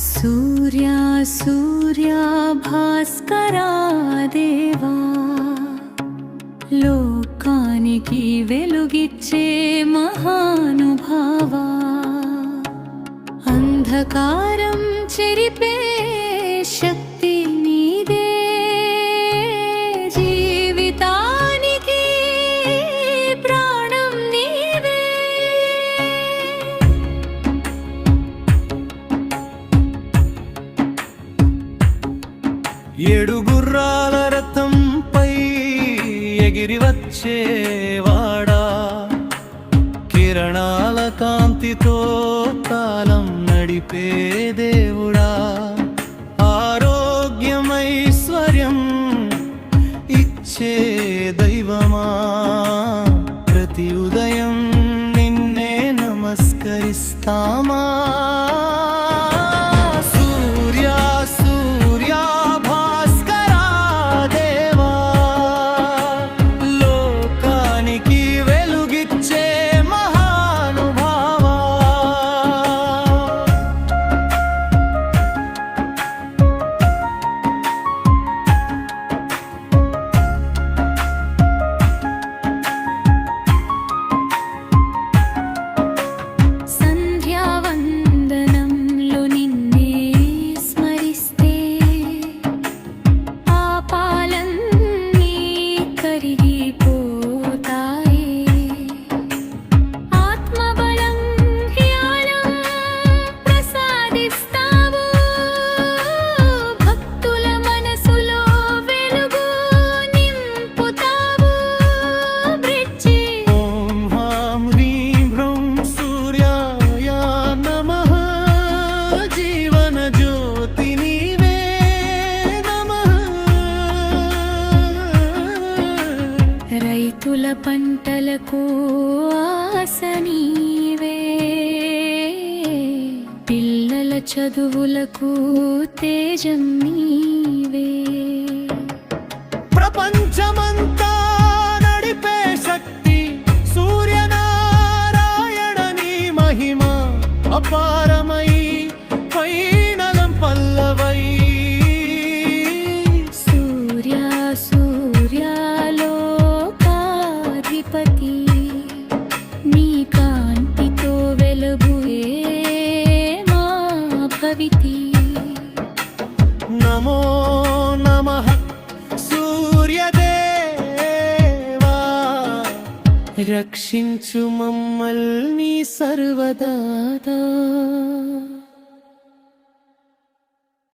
सूर्या सूर्या भास्करा देवा लोकागि वेलुगिच्चे महानुभावा अन्धकारं चरिपे ఏడు గుర్రాల రథంపై ఎగిరి వచ్చేవాడా కిరణాల కాంతితో కాలం నడిపే దేవుడా? ఆరోగ్యమైశ్వర్యం ఇచ్చే దైవమా? ప్రతి ఉదయం నిన్నే నమస్కరిస్తామా? పంటలకు ఆశ నీవే. పిల్లల చదువులకు తేజం నీవే. ప్రపంచమంతా నడిపే శక్తి సూర్యనారాయణ నీ మహిమ అపారమై సూర్యాలోకాధిపతి నీ కాంతితో వెలుగుయే మా భవితి నమో నమః సూర్యదేవా రక్షించు మమ్మల్ని సర్వదాదా